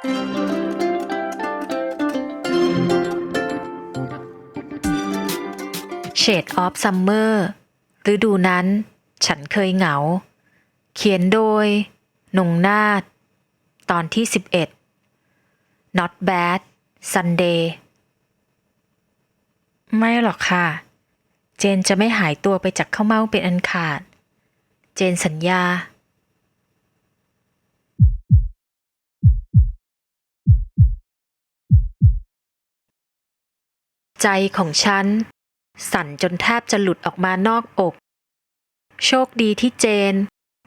Shade of Summer ฤดูนั้น ฉันเคยเหงา เขียนโดย นงนาฏตอนที่ 11 Not Bad Sunday ไม่หรอกค่ะ เจนจะไม่หายตัวไปจากข้าวเม่าเป็นอันขาด เจนสัญญา ใจของฉัน สั่นจนแทบจะหลุดออกมานอกอก โชคดีที่เจน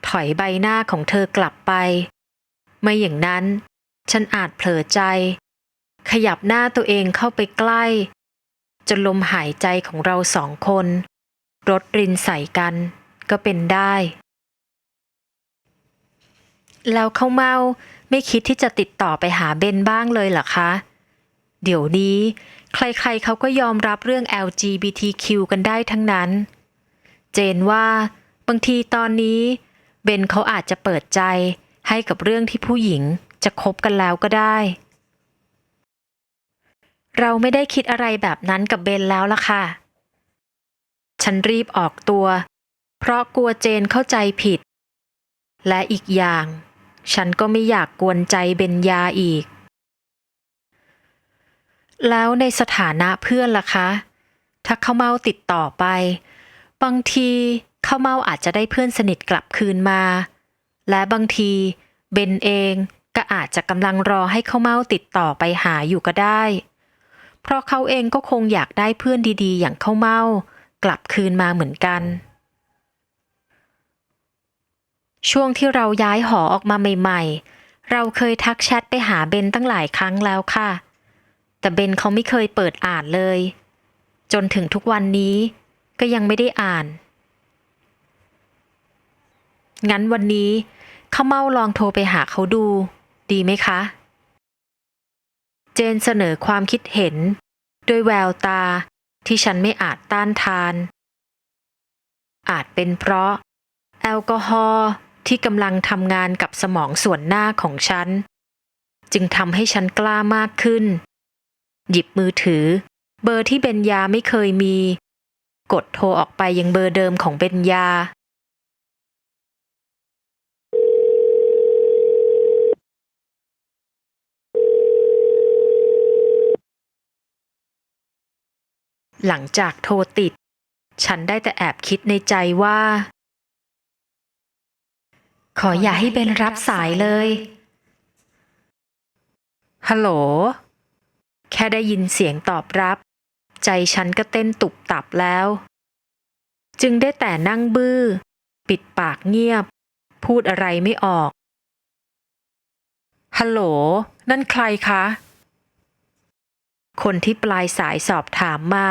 ถอยใบหน้าของเธอกลับไป ไม่อย่างนั้น ฉันอาจเผลอใจ ขยับหน้าตัวเองเข้าไปใกล้ จนลมหายใจของเราสองคนรดรินใส่กันก็เป็นได้ แล้วเข้าเมาไม่คิดที่จะติดต่อไปหาเบนบ้างเลยเหรอคะ เดี๋ยวนี้ ใครๆเขาก็ยอมรับเรื่อง LGBTQ กันได้ทั้งนั้น เจนว่าบางทีตอนนี้เบนเขาอาจจะเปิดใจให้กับเรื่องที่ผู้หญิงจะคบกันแล้วก็ได้ เราไม่ได้คิดอะไรแบบนั้นกับเบนแล้วล่ะค่ะ ฉันรีบออกตัว เพราะกลัวเจนเข้าใจผิด และอีกอย่าง ฉันก็ไม่อยากกวนใจเบนยาอีก แล้วในสถานะเพื่อนล่ะคะ ถ้าเข้าเมาติดต่อไป บางทีเข้าเมาอาจจะได้เพื่อนสนิทกลับคืนมา และบางทีเบนเองก็อาจจะกำลังรอให้เข้าเมาติดต่อไปหาอยู่ก็ได้ เพราะเขาเองก็คงอยากได้เพื่อนดีๆ อย่างเข้าเมากลับคืนมาเหมือนกัน ช่วงที่เราย้ายหอออกมาใหม่ ๆ เราเคยทักแชทไปหาเบนตั้งหลายครั้งแล้วค่ะ แต่เบนเขาไม่เคยเปิดอ่านเลย จนถึงทุกวันนี้ก็ยังไม่ได้อ่าน งั้นวันนี้ข้าเมาลองโทรไปหาเขาดู ดีไหมคะ เจนเสนอความคิดเห็น ด้วยแววตาที่ฉันไม่อาจต้านทาน อาจเป็นเพราะ แอลกอฮอล์ที่กำลังทำงานกับสมองส่วนหน้าของฉัน จึงทำให้ฉันกล้ามากขึ้น หยิบมือถือ เบอร์ที่เบนยาไม่เคยมี กดโทรออกไปยังเบอร์เดิมของเบนยาหลังจากโทรติด ฉันได้แต่แอบคิดในใจว่า ขออย่าให้เบนรับสายเลย ฮัลโหล แค่ได้ยินเสียงตอบรับ ใจฉันก็เต้นตุบตับแล้ว จึงได้แต่นั่งบื้อ ปิดปากเงียบ พูดอะไรไม่ออก ฮัลโหล นั่นใครคะ คนที่ปลายสายสอบถามมา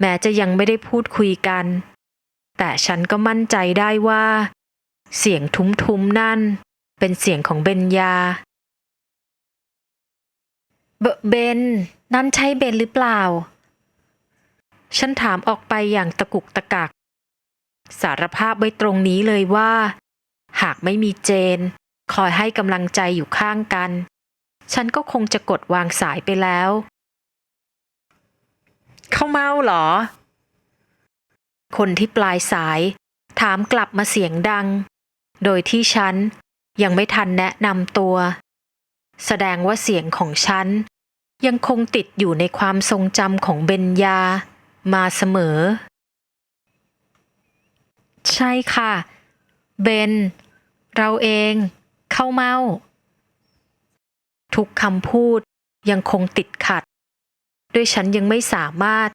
แม้จะยังไม่ได้พูดคุยกัน แต่ฉันก็มั่นใจได้ว่า เสียงทุ้มๆนั่น เป็นเสียงของเบนยา เบน นั่นใช่เบนหรือเปล่า ฉันถามออกไปอย่างตะกุกตะกัก สารภาพไว้ตรงนี้เลยว่า หากไม่มีเจน คอยให้กำลังใจอยู่ข้างกัน ฉันก็คงจะกดวางสายไปแล้ว เข้าเมาเหรอ คนที่ปลายสาย ถามกลับมาเสียงดัง โดยที่ฉันยังไม่ทันแนะนำตัว แสดงว่าเสียงของฉัน ยังคงติดอยู่ในความทรงจำของเบญญา มาเสมอ ใช่ค่ะ เบน เราเอง เข้าเมา ทุกคำพูดยังคงติดขัด ด้วยฉันยังไม่สามารถ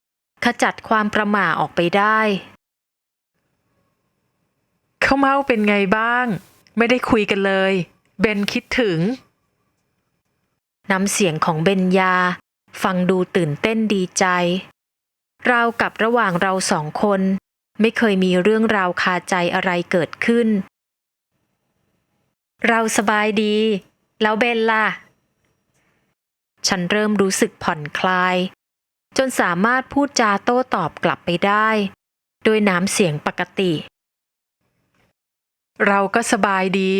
ขจัดความประหม่าออกไปได้ เข้าเมาเป็นไงบ้าง ไม่ได้คุยกันเลย เบนคิดถึง น้ำเสียงของเบนยาฟังดูตื่นเต้นดีใจ ราวกับระหว่างเราสองคน ไม่เคยมีเรื่องราวคาใจอะไรเกิดขึ้น เราสบายดี แล้วเบนล่ะ ฉันเริ่มรู้สึกผ่อนคลาย จนสามารถพูดจาโต้ตอบกลับไปได้ ด้วยน้ำเสียงปกติ เราก็สบายดี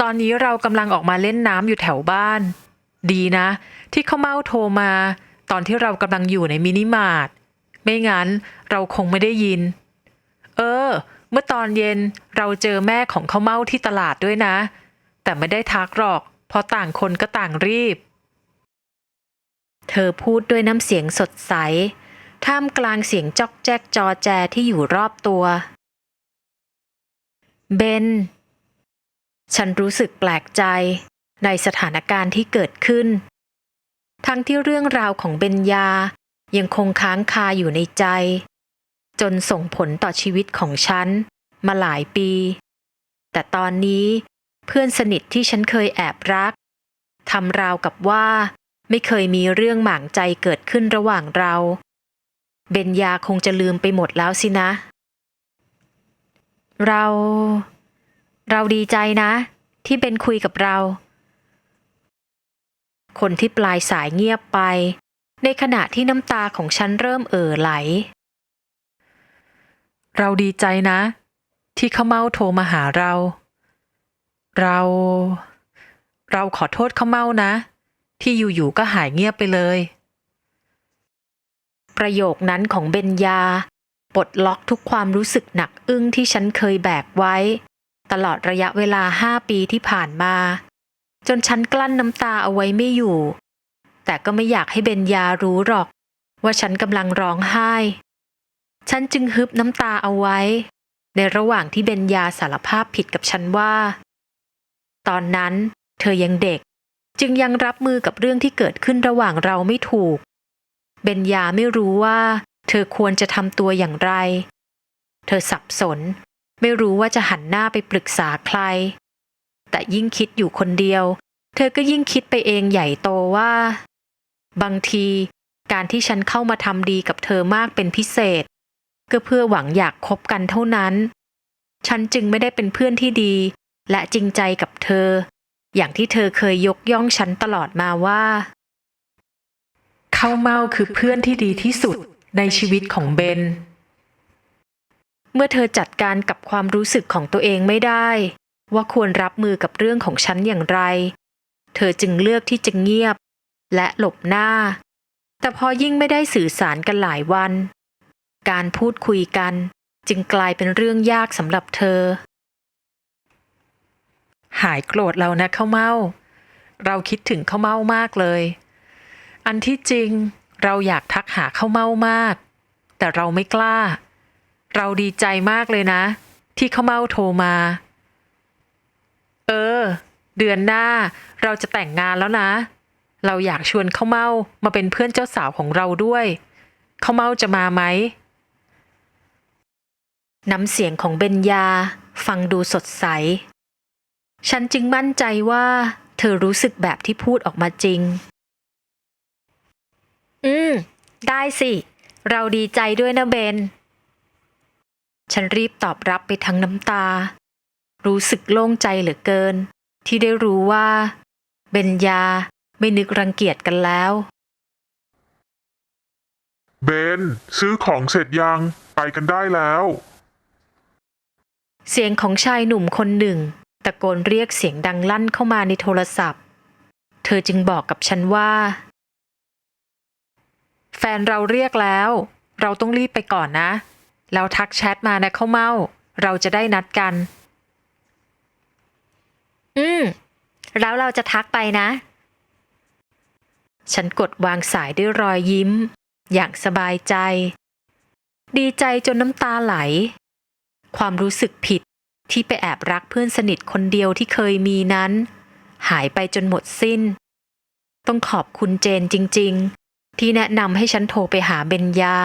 ตอนนี้เรากำลังออกมาเล่นน้ำอยู่แถวบ้าน ดีนะ ที่เขาเมาโทรมา ตอนที่เรากำลังอยู่ในมินิมาร์ทไม่งั้นเราคงไม่ได้ยิน เออ เมื่อตอนเย็นเราเจอแม่ของเขาเมาที่ตลาดด้วยนะ แต่ไม่ได้ทักหรอก เพราะต่างคนก็ต่างรีบ เธอพูดด้วยน้ำเสียงสดใส ท่ามกลางเสียงจอกแจ๊กจอแจที่อยู่รอบตัว เบน ฉันรู้สึกแปลกใจ ในสถานการณ์ที่เกิดขึ้น ทั้งที่เรื่องราวของเบญญายังคงค้างคาอยู่ในใจ จนส่งผลต่อชีวิตของฉันมาหลายปี แต่ตอนนี้เพื่อนสนิทที่ฉันเคยแอบรักทำราวกับว่าไม่เคยมีเรื่องหมางใจเกิดขึ้นระหว่างเรา เบญญาคงจะลืมไปหมดแล้วสินะ เรา เราดีใจนะ ที่เบนคุยกับเรา คนที่ปลายสายเงียบไป ในขณะที่น้ำตาของฉันเริ่มเอ่อไหล เราดีใจนะ ที่เขาเมาโทรมาหาเรา เรา เราขอโทษเขาเมานะ ที่อยู่ๆก็หายเงียบไปเลย ประโยคนั้นของเบญญาปลดล็อกทุกความรู้สึกหนักอึ้งที่ฉันเคยแบกไว้ ตลอดระยะเวลาห้าปีที่ผ่านมา จนฉันกลั้นน้ำตาเอาไว้ไม่อยู่ แต่ก็ไม่อยากให้เบญญารู้หรอก ว่าฉันกำลังร้องไห้ ฉันจึงฮึบน้ำตาเอาไว้ ในระหว่างที่เบญญาสารภาพผิดกับฉันว่า ตอนนั้นเธอยังเด็ก จึงยังรับมือกับเรื่องที่เกิดขึ้นระหว่างเราไม่ถูก เบญญาไม่รู้ว่า เธอควรจะทำตัวอย่างไร เธอสับสน ไม่รู้ว่าจะหันหน้าไปปรึกษาใคร แต่ยิ่งคิดอยู่คนเดียว เธอก็ยิ่งคิดไปเองใหญ่โตว่า บางทีการที่ฉันเข้ามาทำดีกับเธอมากเป็นพิเศษ ก็เพื่อหวังอยากคบกันเท่านั้น ฉันจึงไม่ได้เป็นเพื่อนที่ดี และจริงใจกับเธอ อย่างที่เธอเคยยกย่องฉันตลอดมาว่าเข้าเมาคือเพื่อนที่ดีที่สุดในชีวิตของเบน เมื่อเธอจัดการกับความรู้สึกของตัวเองไม่ได้ ว่าควรรับมือกับเรื่องของฉันอย่างไร เธอจึงเลือกที่จะเงียบ และหลบหน้า แต่พอยิ่งไม่ได้สื่อสารกันหลายวัน การพูดคุยกันจึงกลายเป็นเรื่องยากสำหรับเธอ หายโกรธเรานะข้าวเมา เราคิดถึงข้าวเมามากเลย อันที่จริงเราอยากทักหาข้าวเมามาก แต่เราไม่กล้า เราดีใจมากเลยนะ ที่ข้าวเมาโทรมา เออ เดือนหน้าเราจะแต่งงานแล้วนะ เราอยากชวนข้าวเมามาเป็นเพื่อนเจ้าสาวของเราด้วยข้าวเมาจะมาไหมน้ำเสียงของเบญญา ฟังดูสดใส ฉันจึงมั่นใจว่า เธอรู้สึกแบบที่พูดออกมาจริง อืม ได้สิ เราดีใจด้วยนะเบน ฉันรีบตอบรับไปทั้งน้ำตา รู้สึกโล่งใจเหลือเกิน ที่ได้รู้ว่า เบญญาไม่นึกรังเกียจกันแล้ว เบน ซื้อของเสร็จยัง ไปกันได้แล้ว เสียงของชายหนุ่มคนหนึ่ง ตะโกนเรียกเสียงดังลั่นเข้ามาในโทรศัพท์ เธอจึงบอกกับฉันว่า แฟนเราเรียกแล้ว เราต้องรีบไปก่อนนะ แล้วทักแชทมานะเข้าเมา เราจะได้นัดกัน อืม แล้วเราจะทักไปนะ ฉันกดวางสายด้วยรอยยิ้ม อย่างสบายใจ ดีใจจนน้ำตาไหล ความรู้สึกผิดที่ไปแอบรักเพื่อนสนิทคนเดียวที่เคยมีนั้น หายไปจนหมดสิ้น ต้องขอบคุณเจนจริง ๆ ที่แนะนำให้ฉันโทรไปหาเบญญา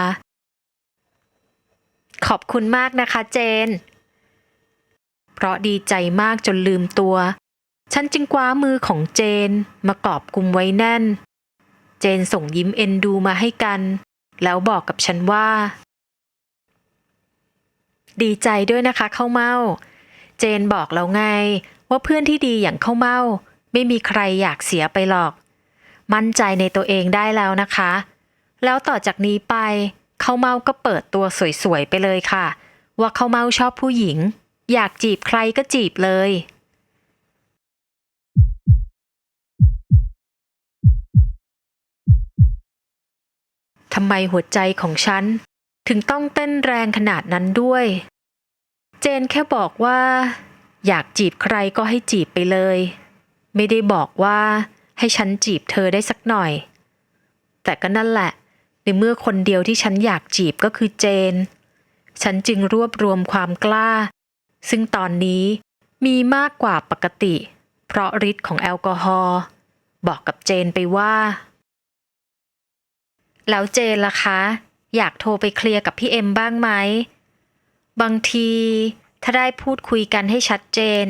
ขอบคุณมากนะคะเจน เพราะดีใจมากจนลืมตัว ฉันจึงคว้ามือของเจนมากอบกุมไว้แน่น เจนส่งยิ้มเอ็นดูมาให้กัน แล้วบอกกับฉันว่า ดีใจด้วยนะคะเข้าเมาเจนบอกแล้วไง ว่าเพื่อนที่ดีอย่างเข้าเมาไม่มีใครอยากเสียไปหรอก มั่นใจในตัวเองได้แล้วนะคะ แล้วต่อจากนี้ไปเข้าเมาก็เปิดตัวสวยๆไปเลยค่ะ ว่าเข้าเมาชอบผู้หญิง อยากจีบใครก็จีบเลย ทำไมหัวใจของฉัน ถึงต้องเต้นแรงขนาดนั้นด้วย เจนแค่บอกว่า อยากจีบใครก็ให้จีบไปเลย ไม่ได้บอกว่าให้ฉันจีบเธอได้สักหน่อย แต่ก็นั่นแหละ ในเมื่อคนเดียวที่ฉันอยากจีบก็คือเจน ฉันจึงรวบรวมความกล้า ซึ่งตอนนี้มีมากกว่าปกติ เพราะฤทธิ์ของแอลกอฮอล์บอกกับเจนไปว่า แล้วเจนล่ะคะ อยากโทรไปเคลียร์กับพี่เอ็มบ้างไหม บางที ถ้าได้พูดคุยกันให้ชัดเจน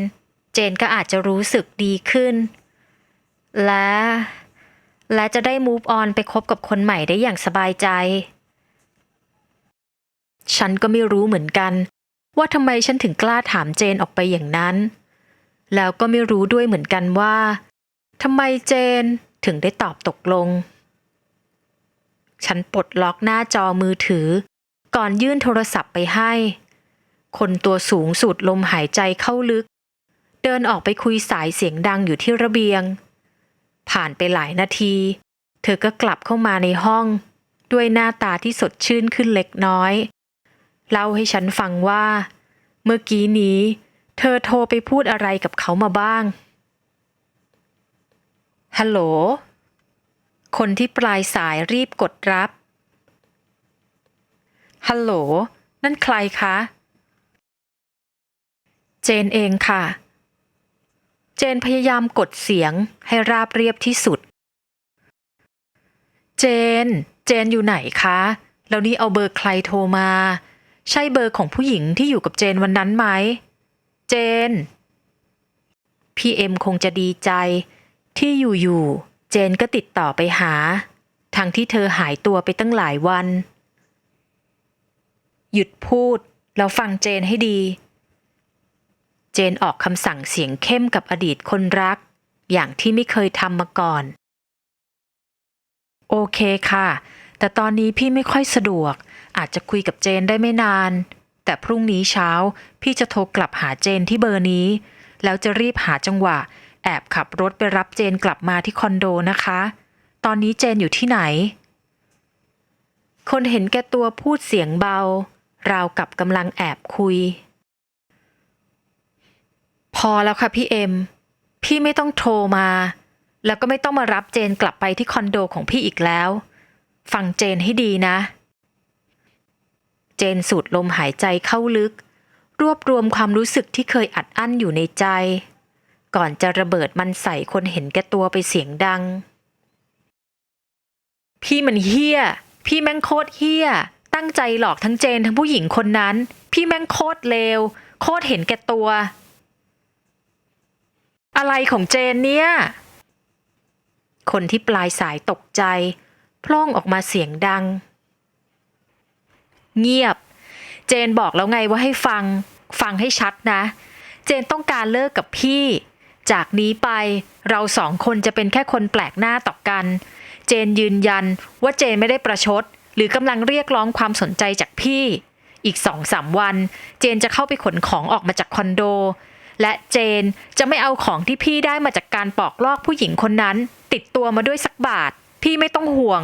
เจนก็อาจจะรู้สึกดีขึ้น และ และจะได้ move on ไปคบกับคนใหม่ได้อย่างสบายใจ ฉันก็ไม่รู้เหมือนกัน ว่าทำไมฉันถึงกล้าถามเจนออกไปอย่างนั้น แล้วก็ไม่รู้ด้วยเหมือนกันว่าทำไมเจนถึงได้ตอบตกลง ฉันปลดล็อกหน้าจอมือถือ ก่อนยื่นโทรศัพท์ไปให้ คนตัวสูงสูดลมหายใจเข้าลึก เดินออกไปคุยสายเสียงดังอยู่ที่ระเบียง ผ่านไปหลายนาที เธอก็กลับเข้ามาในห้อง ด้วยหน้าตาที่สดชื่นขึ้นเล็กน้อย เล่าให้ฉันฟังว่า เมื่อกี้นี้ เธอโทรไปพูดอะไรกับเขามาบ้างฮัลโหล คนที่ปลายสายรีบกดรับ ฮัลโหล นั่นใครคะ เจนเองค่ะ เจนพยายามกดเสียงให้ราบเรียบที่สุด เจน เจนอยู่ไหนคะ แล้วนี่เอาเบอร์ใครโทรมา ใช่เบอร์ของผู้หญิงที่อยู่กับเจนวันนั้นไหม เจน พี่เอ็มคงจะดีใจที่อยู่ๆเจนก็ติดต่อไปหา ทั้งที่เธอหายตัวไปตั้งหลายวัน หยุดพูดแล้วฟังเจนให้ดี เจนออกคำสั่งเสียงเข้มกับอดีตคนรัก อย่างที่ไม่เคยทำมาก่อน โอเคค่ะ แต่ตอนนี้พี่ไม่ค่อยสะดวก อาจจะคุยกับเจนได้ไม่นาน แต่พรุ่งนี้เช้าพี่จะโทรกลับหาเจนที่เบอร์นี้ แล้วจะรีบหาจังหวะ แอบขับรถไปรับเจนกลับมาที่คอนโดนะคะ ตอนนี้เจนอยู่ที่ไหน คนเห็นแก่ตัวพูดเสียงเบา ราวกับกำลังแอบคุย พอแล้วค่ะพี่เอ็ม พี่ไม่ต้องโทรมา แล้วก็ไม่ต้องมารับเจนกลับไปที่คอนโดของพี่อีกแล้ว ฟังเจนให้ดีนะ เจนสูดลมหายใจเข้าลึก รวบรวมความรู้สึกที่เคยอัดอั้นอยู่ในใจ ก่อนจะระเบิดมันใส่คนเห็นแก่ตัวไปเสียงดัง พี่มันเฮี้ย พี่แม่งโคตรเฮี้ย ตั้งใจหลอกทั้งเจนทั้งผู้หญิงคนนั้น พี่แม่งโคตรเลว โคตรเห็นแก่ตัว อะไรของเจนเนี่ย คนที่ปลายสายตกใจ พล่องออกมาเสียงดัง เงียบ เจนบอกแล้วไงว่าให้ฟัง ฟังให้ชัดนะ เจนต้องการเลิกกับพี่ จากนี้ไปเราสองคนจะเป็นแค่คนแปลกหน้าต่อกัน เจนยืนยันว่าเจนไม่ได้ประชด หรือกำลังเรียกร้องความสนใจจากพี่ อีกสองสามวัน เจนจะเข้าไปขนของออกมาจากคอนโด และเจนจะไม่เอาของที่พี่ได้มาจากการปอกลอกผู้หญิงคนนั้น ติดตัวมาด้วยสักบาท พี่ไม่ต้องห่วง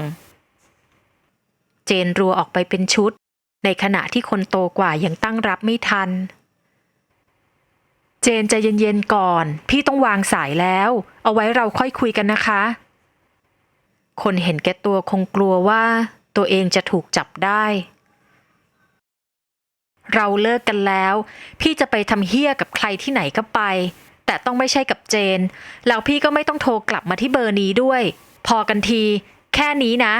เจนรัวออกไปเป็นชุด ในขณะที่คนโตกว่ายังตั้งรับไม่ทัน เจนใจะเย็นๆก่อน พี่ต้องวางสายแล้ว เอาไว้เราค่อยคุยกันนะคะ คนเห็นแก่ตัวคงกลัวว่า ตัวเองจะถูกจับได้ เราเลิกกันแล้ว พี่จะไปทำเฮี้ยกับใครที่ไหนก็ไป แต่ต้องไม่ใช่กับเจน แล้วพี่ก็ไม่ต้องโทรกลับมาที่เบอร์นี้ด้วย พอกันที แค่นี้นะ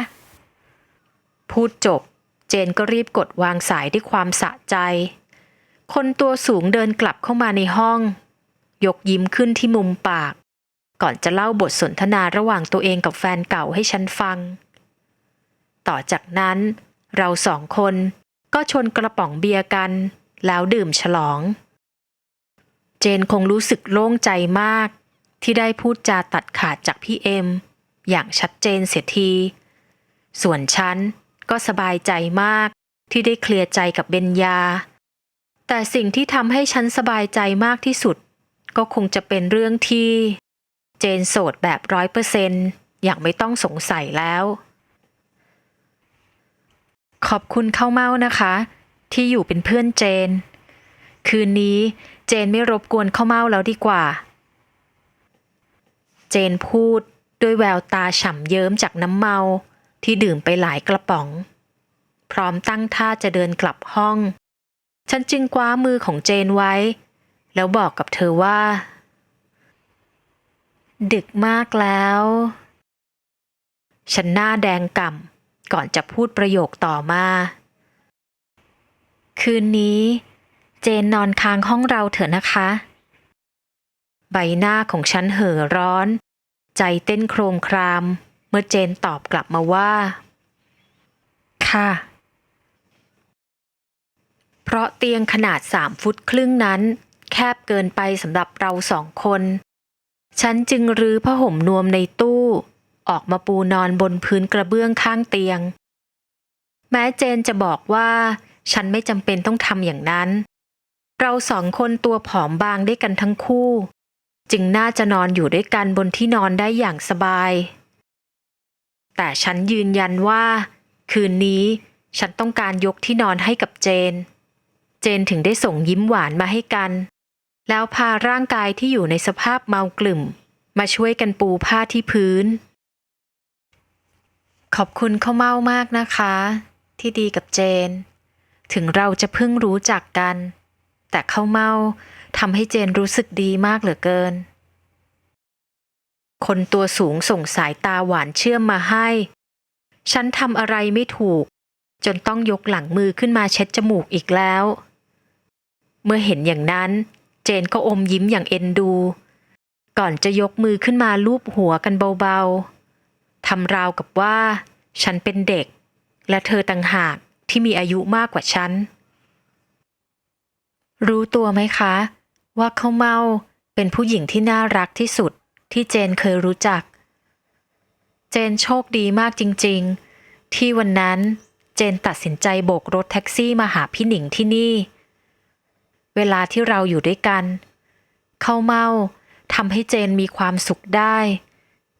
พูดจบ เจนก็รีบกดวางสายด้วยความสะใจ คนตัวสูงเดินกลับเข้ามาในห้อง ยกยิ้มขึ้นที่มุมปาก ก่อนจะเล่าบทสนทนาระหว่างตัวเองกับแฟนเก่าให้ฉันฟัง ต่อจากนั้น เราสองคนก็ชนกระป๋องเบียร์กัน แล้วดื่มฉลอง เจนคงรู้สึกโล่งใจมาก ที่ได้พูดจาตัดขาดจากพี่เอ็ม อย่างชัดเจนเสียที ส่วนฉันก็สบายใจมากที่ได้เคลียร์ใจกับเบญญา แต่สิ่งที่ทำให้ฉันสบายใจมากที่สุด ก็คงจะเป็นเรื่องที่ เจนโสดแบบร้อยเปอร์เซนต์อย่างไม่ต้องสงสัยแล้ว ขอบคุณเข้าเม่านะคะ ที่อยู่เป็นเพื่อนเจน คืนนี้เจนไม่รบกวนเข้าเม่าแล้วดีกว่า เจนพูดด้วยแววตาฉ่ำเยิ้มจากน้ำเมาที่ดื่มไปหลายกระป๋อง พร้อมตั้งท่าจะเดินกลับห้อง ฉันจึงคว้ามือของเจนไว้ แล้วบอกกับเธอว่า ดึกมากแล้ว ฉันหน้าแดงก่ำก่อนจะพูดประโยคต่อมา คืนนี้ เจนนอนค้างห้องเราเถอะนะคะ ใบหน้าของฉันเห่อร้อน ใจเต้นโครมคราม เมื่อเจนตอบกลับมาว่า ค่ะ เพราะเตียงขนาดสามฟุตครึ่งนั้น แคบเกินไปสำหรับเราสองคน ฉันจึงรื้อผ้าห่มนวมในตู้ ออกมาปูนอนบนพื้นกระเบื้องข้างเตียง แม้เจนจะบอกว่า ฉันไม่จำเป็นต้องทำอย่างนั้น เราสองคนตัวผอมบางด้วยกันทั้งคู่ จึงน่าจะนอนอยู่ด้วยกันบนที่นอนได้อย่างสบาย แต่ฉันยืนยันว่า คืนนี้ฉันต้องการยกที่นอนให้กับเจน จนถึงได้ส่งยิ้มหวานมาให้กัน แล้วพาร่างกายที่อยู่ในสภาพเมากลุ่ม มาช่วยกันปูผ้าที่พื้น ขอบคุณข้าวเม่ามากนะคะ ที่ดีกับเจน ถึงเราจะเพิ่งรู้จักกัน แต่ข้าวเม่าทำให้เจนรู้สึกดีมากเหลือเกิน คนตัวสูงส่งสายตาหวานเชื่อมมาให้ ฉันทำอะไรไม่ถูกจนต้องยกหลังมือขึ้นมาเช็ดจมูกอีกแล้ว เมื่อเห็นอย่างนั้น เจนก็อมยิ้มอย่างเอ็นดู ก่อนจะยกมือขึ้นมาลูบหัวกันเบาๆทำราวกับว่า ฉันเป็นเด็ก และเธอต่างหากที่มีอายุมากกว่าฉัน รู้ตัวไหมคะ ว่าเขาเมาเป็นผู้หญิงที่น่ารักที่สุดที่เจนเคยรู้จัก เจนโชคดีมากจริง ๆ ที่วันนั้นเจนตัดสินใจโบกรถแท็กซี่มาหาพี่หนิงที่นี่ เวลาที่เราอยู่ด้วยกัน เข้าเมาทำให้เจนมีความสุขได้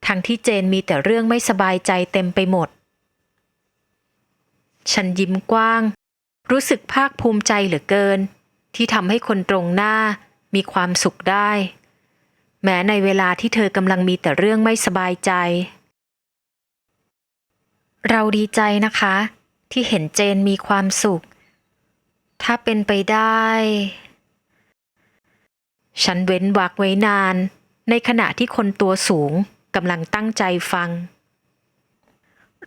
ทั้งที่เจนมีแต่เรื่องไม่สบายใจเต็มไปหมด ฉันยิ้มกว้าง รู้สึกภาคภูมิใจเหลือเกิน ที่ทำให้คนตรงหน้ามีความสุขได้ แม้ในเวลาที่เธอกำลังมีแต่เรื่องไม่สบายใจ เราดีใจนะคะ ที่เห็นเจนมีความสุข ถ้าเป็นไปได้ ฉันเว้นวักไว้นาน ในขณะที่คนตัวสูงกำลังตั้งใจฟัง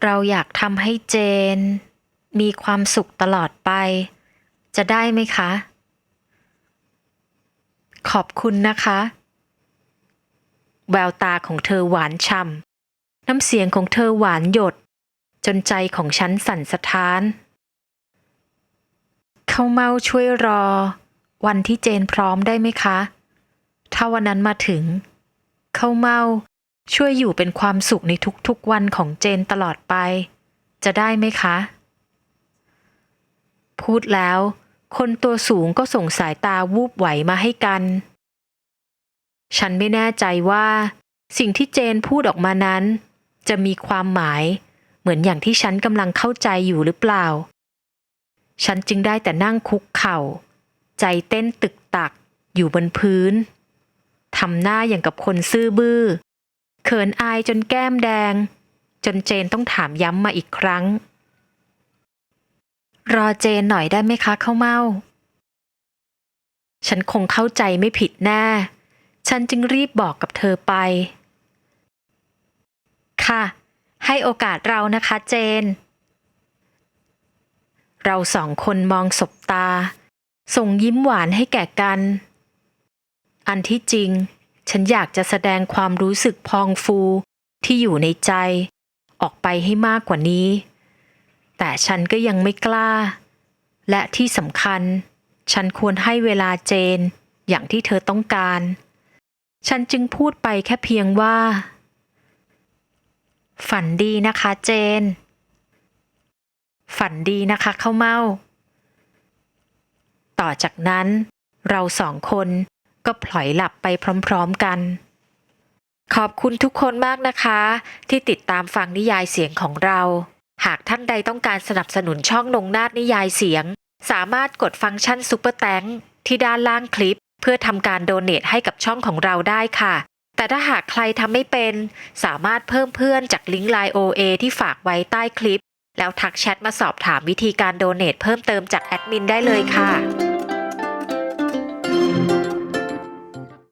เราอยากทำให้เจน มีความสุขตลอดไป จะได้ไหมคะ ขอบคุณนะคะ แววตาของเธอหวานฉ่ำน้ำเสียงของเธอหวานหยด จนใจของฉันสั่นสะท้าน ข้าเมาช่วยรอ วันที่เจนพร้อมได้ไหมคะ ถ้าวันนั้นมาถึงเข้าเมาช่วยอยู่เป็นความสุขในทุกๆวันของเจนตลอดไป จะได้ไหมคะ พูดแล้ว คนตัวสูงก็ส่งสายตาวูบไหวมาให้กัน ฉันไม่แน่ใจว่า สิ่งที่เจนพูดออกมานั้น จะมีความหมาย เหมือนอย่างที่ฉันกำลังเข้าใจอยู่หรือเปล่า ฉันจึงได้แต่นั่งคุกเข่า ใจเต้นตึกตักอยู่บนพื้นทำหน้าอย่างกับคนซื่อบื้อ เขินอายจนแก้มแดง จนเจนต้องถามย้ำมาอีกครั้ง รอเจนหน่อยได้ไหมคะเข้าเมา ฉันคงเข้าใจไม่ผิดแน่ ฉันจึงรีบบอกกับเธอไป ค่ะ ให้โอกาสเรานะคะเจน เราสองคนมองสบตา ส่งยิ้มหวานให้แก่กัน อันที่จริง ฉันอยากจะแสดงความรู้สึกพองฟูที่อยู่ในใจ ออกไปให้มากกว่านี้ แต่ฉันก็ยังไม่กล้า และที่สำคัญ ฉันควรให้เวลาเจนอย่างที่เธอต้องการ ฉันจึงพูดไปแค่เพียงว่า ฝันดีนะคะเจน ฝันดีนะคะข้าวเม่า ต่อจากนั้นเราสองคนก็พลอยหลับไปพร้อมๆกัน ขอบคุณทุกคนมากนะคะ ที่ติดตามฟังนิยายเสียงของเรา หากท่านใดต้องการสนับสนุนช่องนงนาฏนิยายเสียง สามารถกดฟังก์ชันซูเปอร์แตงที่ด้านล่างคลิป เพื่อทำการโดเนทให้กับช่องของเราได้ค่ะ แต่ถ้าหากใครทำไม่เป็น สามารถเพิ่มเพื่อนจากลิงก์ไลน์ OA ที่ฝากไว้ใต้คลิป แล้วทักแชทมาสอบถามวิธีการโดเนทเพิ่มเติมจากแอดมินได้เลยค่ะ